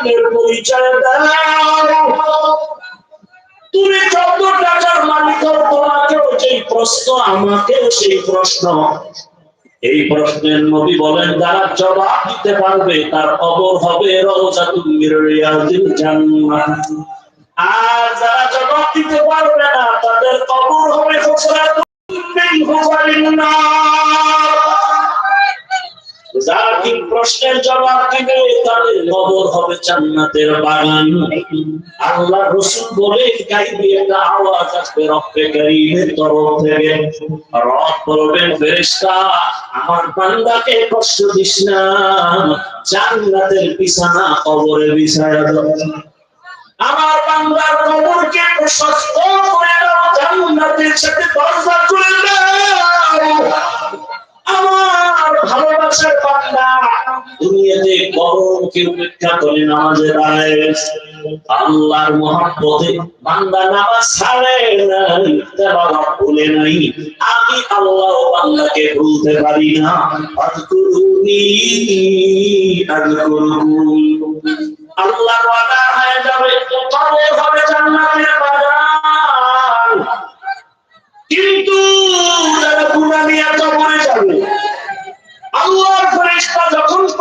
ধর্মের পরিচয় দাও। তুমি যত টাকার মালিক তোমাকেও সেই প্রশ্ন, আমাকেও সেই প্রশ্ন। এই প্রশ্নের নবী বলেন, যারা জবাব দিতে পারবে, তার কবর হবে রওজাতুল মির রিয়াজিল জান্নাহ আর যারা জবাব দিতে পারবে না, তাদের কবর হবে হুসরাতুল তিন প্রশ্নের জবাব দিবে তাদের কবর হবে জান্নাতের বাগান। আল্লাহ রসুল বলে, গাইবে, একটা আওয়াজ আসবে রব্বে করিমের তরফ থেকে। রব বলবেন, ফেরেশতা, আমার বান্দাকে কষ্ট দিস না, জান্নাতের বিছানা কবরে বিছায়া আমার বান্দার কবরকে দুনিয়াতে কবরকে উপেক্ষা করে নামাজে দাঁড়ায় আল্লাহর মহাব্বতে বান্দা নামাজ ছাড়ে নাই, তেলাওয়াত ভুলে নাই। আমি আল্লাহ বান্দাকে ভুলতে পারি না। আজকুরুনি, আজকুরুন। আল্লাহ ওয়াদা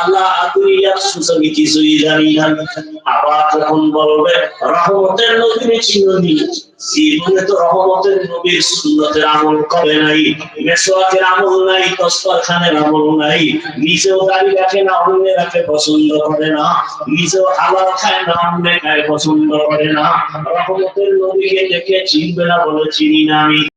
হা লা আদরি আফসোস, আমি কিছুই জানি না। আবার যখন বলবে, রহমতের নবীর চিনি জীবনে তো রহমতের নবীর সুন্নতের আমল করে নাই, মেসোয়াকের আমল নাই তসপার খানের আমল নাই, নিজেও দাড়ি রাখে না অন্য পছন্দ করে না, নিজেও হালাল খায় না অন্য খায় পছন্দ করে না। রহমতের নবীকে দেখে চিনবে না বলে চিনি না আমি।